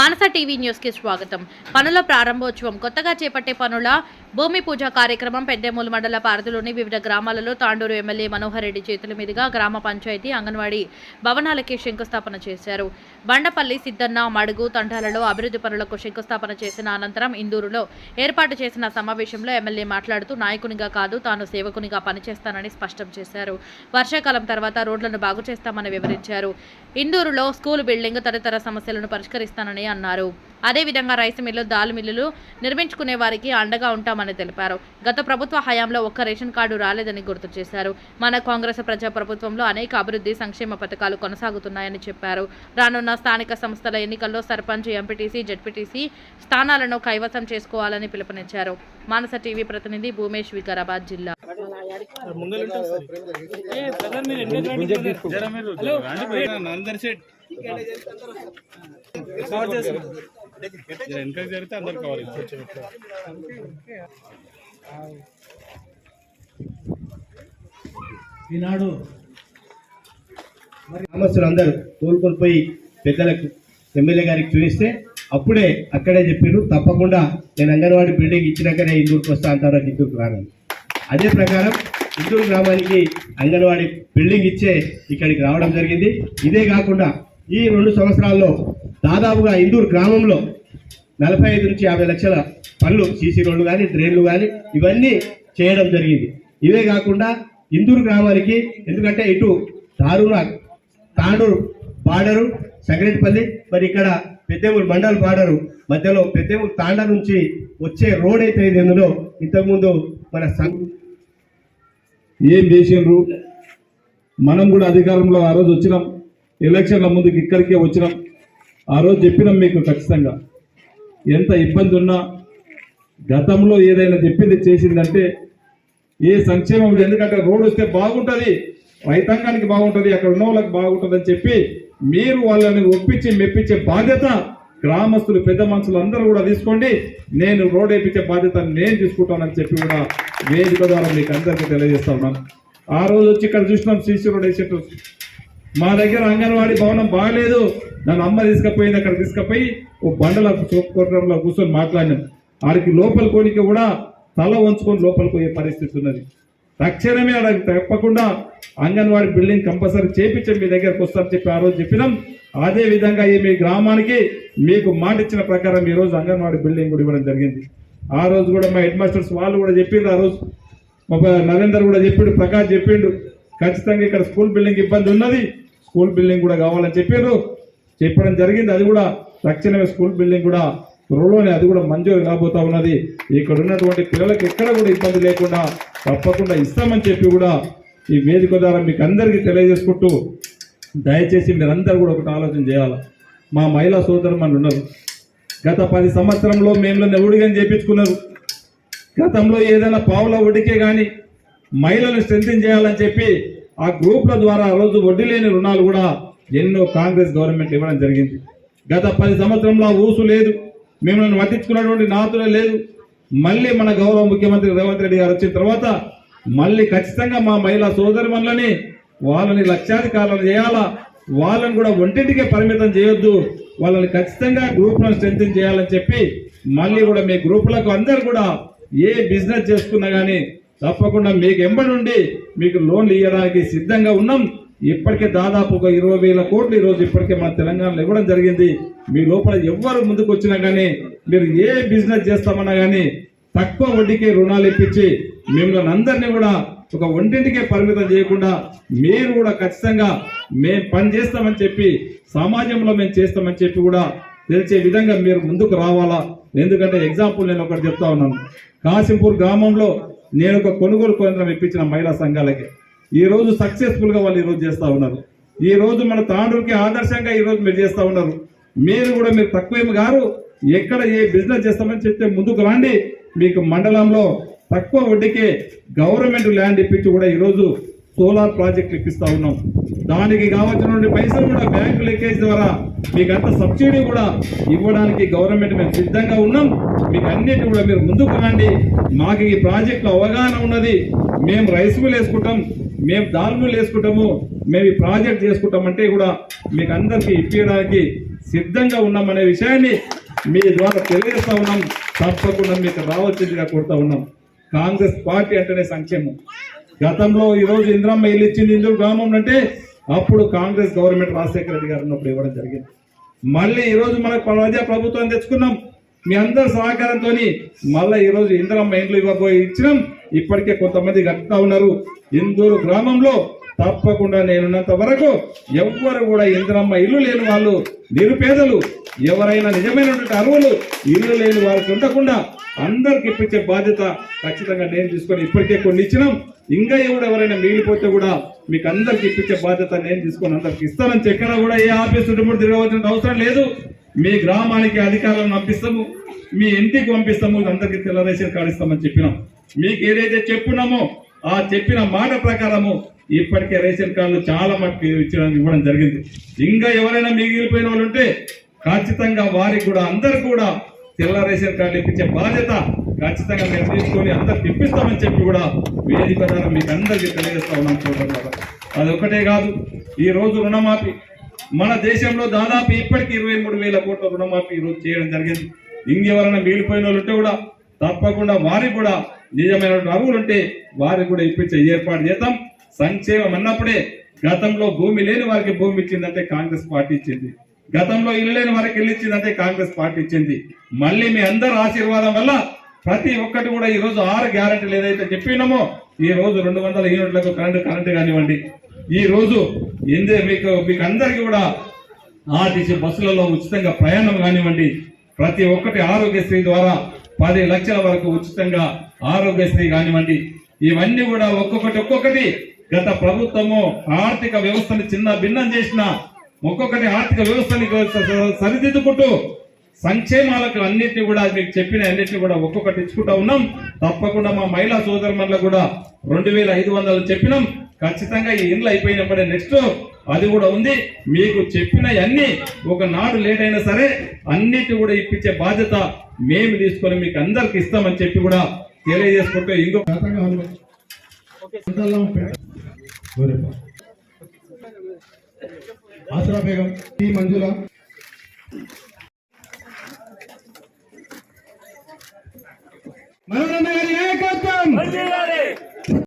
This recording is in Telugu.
మానస టీవీ న్యూస్కి స్వాగతం. పనుల ప్రారంభోత్సవం కొత్తగా చేపట్టే పనుల భూమి పూజ కార్యక్రమం పెద్దేమూలు మండల పారధిలోని వివిధ గ్రామాలలో తాండూరు ఎమ్మెల్యే మనోహర్ రెడ్డి చేతుల మీదుగా గ్రామ పంచాయతీ అంగన్వాడీ భవనాలకి శంకుస్థాపన చేశారు. బండపల్లి సిద్దన్న మడుగు తండాలలో అభివృద్ధి పనులకు శంకుస్థాపన చేసిన అనంతరం ఇందూరులో ఏర్పాటు చేసిన సమావేశంలో ఎమ్మెల్యే మాట్లాడుతూ నాయకునిగా కాదు తాను సేవకునిగా పనిచేస్తానని స్పష్టం చేశారు. వర్షాకాలం తర్వాత రోడ్లను బాగు చేస్తామని వివరించారు. ఇందూరులో స్కూల్ బిల్డింగ్ తదితర సమస్యలను పరిష్కరిస్తానని అన్నారు. అదేవిధంగా రైస్ మిల్లు దాల్ మిల్లులు నిర్మించుకునే వారికి అండగా ఉంటామని తెలిపారు గత ప్రభుత్వ హయాంలో ఒక్క రేషన్ కార్డు రాలేదని గుర్తు చేశారు మన కాంగ్రెస్ ప్రజా ప్రభుత్వంలో అనేక అభివృద్ధి సంక్షేమ పథకాలు కొనసాగుతున్నాయని చెప్పారు రానున్న స్థానిక సంస్థల ఎన్నికల్లో సర్పంచ్ ఎంపీటీసీ జడ్పీటీసీ స్థానాలను కైవసం చేసుకోవాలని పిలుపునిచ్చారు మానస టీవీ ప్రతినిధి భూమేష్ వికారాబాద్ జిల్లా అందరి సెట్ వెనక జరిగితే అందరు కవర్ ఈనాడు గ్రామస్తులు అందరూ కోలుకొని పోయి పెద్దలకు ఎమ్మెల్యే గారికి చూపిస్తే అప్పుడే అక్కడే చెప్పారు తప్పకుండా నేను అంగన్వాడీ బిల్డింగ్ ఇచ్చినాకనే ఇందూరుకు వస్తా అంటారు అది ఇందూరుకు రాను అదే ప్రకారం ఇందూరు గ్రామానికి అంగన్వాడీ బిల్డింగ్ ఇచ్చే ఇక్కడికి రావడం జరిగింది. ఇదే కాకుండా ఈ రెండు సంవత్సరాల్లో దాదాపుగా ఇందూరు గ్రామంలో నలభై ఐదు నుంచి యాభై లక్షల పనులు సీసీ రోడ్లు కానీ డ్రైన్లు కానీ ఇవన్నీ చేయడం జరిగింది. ఇవే కాకుండా ఇందూరు గ్రామానికి ఎందుకంటే ఇటు దారుణ తాండూరు బార్డరు సగరేటిపల్లి మరి ఇక్కడ పెద్దేమూరు మండల్ బార్డరు మధ్యలో పెద్దేమూరు తాండ నుంచి వచ్చే రోడ్ అయితే ఇందులో ఇంతకుముందు మన సం- ఏం చేసిండ్రు? మనం కూడా అధికారంలో ఆ రోజు వచ్చినాం. ఎలక్షన్ల ముందుకు ఇక్కడికే వచ్చినాం. ఆ రోజు చెప్పినాం మీకు ఖచ్చితంగా. ఎంత ఇబ్బంది ఉన్నా గతంలో ఏదైనా చెప్పింది చేసిందంటే ఏ సంక్షేమం ఎందుకంటే రోడ్ వస్తే బాగుంటుంది రైతాంగానికి బాగుంటుంది అక్కడ ఉన్న వాళ్ళకి బాగుంటుంది అని చెప్పి మీరు వాళ్ళని ఒప్పించి మెప్పించే బాధ్యత గ్రామస్తులు పెద్ద మనుషులు అందరూ కూడా తీసుకోండి. నేను రోడ్ వేయించే బాధ్యత నేను తీసుకుంటానని చెప్పి కూడా వేదిక ద్వారా మీకు అందరికీ తెలియజేస్తా ఉన్నాను. ఆ రోజు వచ్చి ఇక్కడ చూసినాం సీసీ రోడ్ వేసేటప్పుడు మా దగ్గర అంగన్వాడీ భవనం బాగాలేదు నన్ను అమ్మ తీసుకుపోయింది అక్కడ తీసుకుపోయి ఓ బండల కొట్టడంలో కూర్చొని మాట్లాడినాం. ఆడికి లోపల కోనికి కూడా తల వంచుకొని లోపలికి పోయే పరిస్థితి ఉన్నది. తక్షణమే ఆడ తప్పకుండా అంగన్వాడీ బిల్డింగ్ కంపల్సరీ చేపించి మీ దగ్గరకు వస్తారని చెప్పి ఆ రోజు చెప్పినాం. అదే విధంగా ఈ మీ గ్రామానికి మీకు మాట ఇచ్చిన ప్రకారం ఈరోజు రోజు అంగన్వాడీ బిల్డింగ్ కూడా ఇవ్వడం జరిగింది. ఆ రోజు కూడా మా హెడ్ మాస్టర్స్ వాళ్ళు కూడా చెప్పిండ్రు ఆ రోజు మా నరేందర్ కూడా చెప్పిండు ప్రకాష్ చెప్పిండు ఖచ్చితంగా ఇక్కడ స్కూల్ బిల్డింగ్ ఇబ్బంది ఉన్నది. స్కూల్ బిల్డింగ్ కూడా కావాలని చెప్పారు. చెప్పడం జరిగింది. అది కూడా తక్షణమే స్కూల్ బిల్డింగ్ కూడా త్వరలోనే అది కూడా మంజూరు కాబోతా ఉన్నది. ఇక్కడ ఉన్నటువంటి పిల్లలకు ఎక్కడ కూడా ఇబ్బంది లేకుండా తప్పకుండా ఇస్తామని చెప్పి కూడా ఈ వేదిక ద్వారా మీకు అందరికీ తెలియజేసుకుంటూ దయచేసి మీరందరూ కూడా ఒకటి ఆలోచన చేయాలి? మా మహిళా సోదరుమణులు ఉన్నారు. గత పది సంవత్సరంలో మేము నెవుడిగా చేపించుకున్నారు. గతంలో ఏదైనా పావుల ఒడికే కానీ మహిళలను స్ట్రెంథింగ్ చేయాలని చెప్పి ఆ గ్రూప్ల ద్వారా ఆ రోజు వడ్డీ లేని రుణాలు కూడా ఎన్నో కాంగ్రెస్ గవర్నమెంట్ ఇవ్వడం జరిగింది. గత పది సంవత్సరంలో ఊసు లేదు. మిమ్మల్ని పట్టించుకున్నటువంటి నాతులే లేదు. మళ్ళీ మన గౌరవ ముఖ్యమంత్రి రేవంత్ రెడ్డి గారు వచ్చిన తర్వాత మళ్ళీ ఖచ్చితంగా మా మహిళా సోదరిమణులని వాళ్ళని లక్షాధికారులను చేయాలా? వాళ్ళని కూడా ఒంటింటికే పరిమితం చేయొద్దు. వాళ్ళని ఖచ్చితంగా గ్రూప్లను స్ట్రెంగ్ చేయాలని చెప్పి మళ్ళీ కూడా మీ గ్రూపులకు అందరు కూడా ఏ బిజినెస్ చేసుకున్నా కానీ తప్పకుండా మీకు ఎంబడి మీకు లోన్లు ఇవ్వడానికి సిద్ధంగా ఉన్నాం. ఇప్పటికే దాదాపు ఒక ఇరవై వేల కోట్లు ఈరోజు ఇప్పటికే మన తెలంగాణలో ఇవ్వడం జరిగింది. మీ లోపల ఎవ్వరు ముందుకు వచ్చినా కానీ మీరు ఏ బిజినెస్ చేస్తామన్నా కానీ తక్కువ వడ్డీకే రుణాలు ఇప్పించి మిమ్మల్ని అందరినీ కూడా ఒక ఒంటింటికే పరిమితం చేయకుండా మీరు కూడా ఖచ్చితంగా మేము పని చేస్తామని చెప్పి సమాజంలో మేము చేస్తామని చెప్పి కూడా తెలిసే విధంగా మీరు ముందుకు రావాలా? ఎందుకంటే ఎగ్జాంపుల్ నేను ఒకటి చెప్తా ఉన్నాను. కాసింపూర్ గ్రామంలో నేను ఒక కొనుగోలు కేంద్రం ఇప్పించిన మహిళా సంఘాలకి. ఈ రోజు సక్సెస్ఫుల్గా వాళ్ళు ఈరోజు చేస్తూ ఉన్నారు. ఈ రోజు మన తాండూరుకి ఆదర్శంగా ఈ రోజు మీరు చేస్తూ ఉన్నారు. మీరు కూడా మీరు తక్కువేమి గారు ఎక్కడ ఏ బిజినెస్ చేస్తామని చెప్తే ముందుకు రాండి. మీకు మండలంలో తక్కువ వడ్డీకే గవర్నమెంట్ ల్యాండ్ ఇప్పించి కూడా ఈరోజు సోలార్ ప్రాజెక్టులు ఇప్పిస్తా ఉన్నాం. దానికి కావాల్సిన పైసలు కూడా బ్యాంకు లీకేజ్ ద్వారా మీకు అంత సబ్సిడీ కూడా ఇవ్వడానికి గవర్నమెంట్ మేము సిద్ధంగా ఉన్నాం. మీకు అన్నిటి కూడా మీరు ముందుకు రండి. మాకు ఈ ప్రాజెక్టులో అవగాహన ఉన్నది. మేము రైస్ మిల్ వేసుకుంటాం. మేము దాల్ మిల్ వేసుకుంటాము. మేము ఈ ప్రాజెక్ట్ చేసుకుంటామంటే కూడా మీకు అందరికీ ఇప్పించడానికి సిద్ధంగా ఉన్నామనే విషయాన్ని మీ ద్వారా తెలియజేస్తా ఉన్నాం. తప్పకుండా మీకు రావాల్సిందిగా కోరుతా ఉన్నాం. కాంగ్రెస్ పార్టీ అంటేనే సంక్షేమం. గతంలో ఈరోజు ఇంద్రమ్మ ఇల్లు ఇచ్చింది ఇందూరు గ్రామం అంటే అప్పుడు కాంగ్రెస్ గవర్నమెంట్ రాజశేఖర రెడ్డి గారు ఉన్నప్పుడు ఇవ్వడం జరిగింది. మళ్ళీ ఈరోజు మనకు ప్రజా ప్రభుత్వం తెచ్చుకున్నాం. మీ అందరి సహకారంతో మళ్ళీ ఈరోజు ఇంద్రమ్మ ఇండ్లు ఇవ్వబోయి ఇచ్చినాం. ఇప్పటికే కొంతమంది కట్టుతా ఉన్నారు. ఇందూరు గ్రామంలో తప్పకుండా నేనున్నంత వరకు ఎవ్వరు కూడా ఇంద్రమ్మ ఇల్లు లేని వాళ్ళు నిరుపేదలు ఎవరైనా నిజమైనటువంటి అరువులు ఇల్లు లేని వారికి ఉండకుండా అందరికి ఇప్పించే బాధ్యత ఖచ్చితంగా నేను తీసుకొని ఇప్పటికే కొన్ని ఇచ్చినాం. ఇంకా ఎవరు ఎవరైనా మిగిలిపోతే కూడా మీకు అందరికి ఇప్పించే బాధ్యత నేను తీసుకొని అందరికి ఇస్తానని చెప్పినా కూడా ఏ ఆఫీస్ చుట్టుముట్టు తిరగవలసిన అవసరం లేదు. మీ గ్రామానికి అధికారులను పంపిస్తాము. మీ ఇంటికి పంపిస్తాము. అందరికి తెల్ల రేషన్ కార్డు ఇస్తామని చెప్పినాం. మీకు ఏదైతే చెప్పున్నామో ఆ చెప్పిన మాట ప్రకారము ఇప్పటికే రేషన్ కార్డులు చాలా మటుకు ఇచ్చడానికి ఇవ్వడం జరిగింది. ఇంకా ఎవరైనా మిగిలిపోయిన వాళ్ళు ఉంటే ఖచ్చితంగా వారికి కూడా అందరు కూడా తెల్ల రేషన్ కార్డులు ఇప్పించే బాధ్యత ఖచ్చితంగా మేము తీసుకొని అందరికి ఇప్పిస్తామని చెప్పి కూడా వేదిక ద్వారా మీకు అందరికీ తెలియజేస్తా ఉన్నాం చూడండి అది ఒకటే కాదు ఈ రోజు రుణమాఫీ. మన దేశంలో దాదాపు ఇప్పటికి ఇరవై మూడు వేల కోట్ల రుణమాఫీ ఈరోజు రోజు చేయడం జరిగింది. ఇంకెవరైనా మిగిలిపోయిన వాళ్ళు కూడా తప్పకుండా వారికి కూడా నిజమైన అరువులు ఉంటే వారికి కూడా ఇప్పించే ఏర్పాటు చేద్దాం. సంక్షేమం అన్నప్పుడే గతంలో భూమి లేని వారికి భూమి ఇచ్చిందంటే కాంగ్రెస్ పార్టీ ఇచ్చింది. గతంలో ఇల్లు లేని వారికి ఇల్లు ఇచ్చిందంటే కాంగ్రెస్ పార్టీ ఇచ్చింది. మళ్ళీ మీ అందరి ఆశీర్వాదం వల్ల ప్రతి ఒక్కటి కూడా ఈ రోజు ఆరు గ్యారంటీలు ఏదైతే చెప్పినామో ఈ రోజు రెండు వందల యూనిట్లకు కరెంటు కరెంటు కానివ్వండి. ఈ రోజు ఎందే మీకు మీకు అందరికీ కూడా ఆర్టీసీ బస్సులలో ఉచితంగా ప్రయాణం కానివ్వండి. ప్రతి ఒక్కటి ఆరోగ్యశ్రీ ద్వారా పది లక్షల వరకు ఉచితంగా ఆరోగ్యశ్రీ కానివ్వండి. ఇవన్నీ కూడా ఒక్కొక్కటి ఒక్కొక్కటి గత ప్రభుత్వము ఆర్థిక వ్యవస్థను చిన్న భిన్నం చేసిన ఒక్కొక్కటి ఆర్థిక వ్యవస్థని సరిదిద్దుకుంటూ సంక్షేమాలకు అన్నిటిని కూడా మీకు చెప్పిన అన్నిటిని కూడా ఒక్కొక్కటి ఇచ్చుకుంటా ఉన్నాం. తప్పకుండా మా మహిళా సోదరుమణులకు కూడా రెండు వేల ఐదు వందలు చెప్పినాం. ఖచ్చితంగా ఈ ఇండ్లు అయిపోయినప్పుడే నెక్స్ట్ అది కూడా ఉంది. మీకు చెప్పిన అన్ని ఒక నాడు లేట్ అయినా సరే అన్నిటి కూడా ఇప్పించే బాధ్యత మేము తీసుకొని మీకు అందరికి ఇస్తామని చెప్పి కూడా తెలియజేసుకుంటూ ఇంకో ఆసరా బేగం టి మంజుల. మనోరంజన్ గారి నాయకత్వం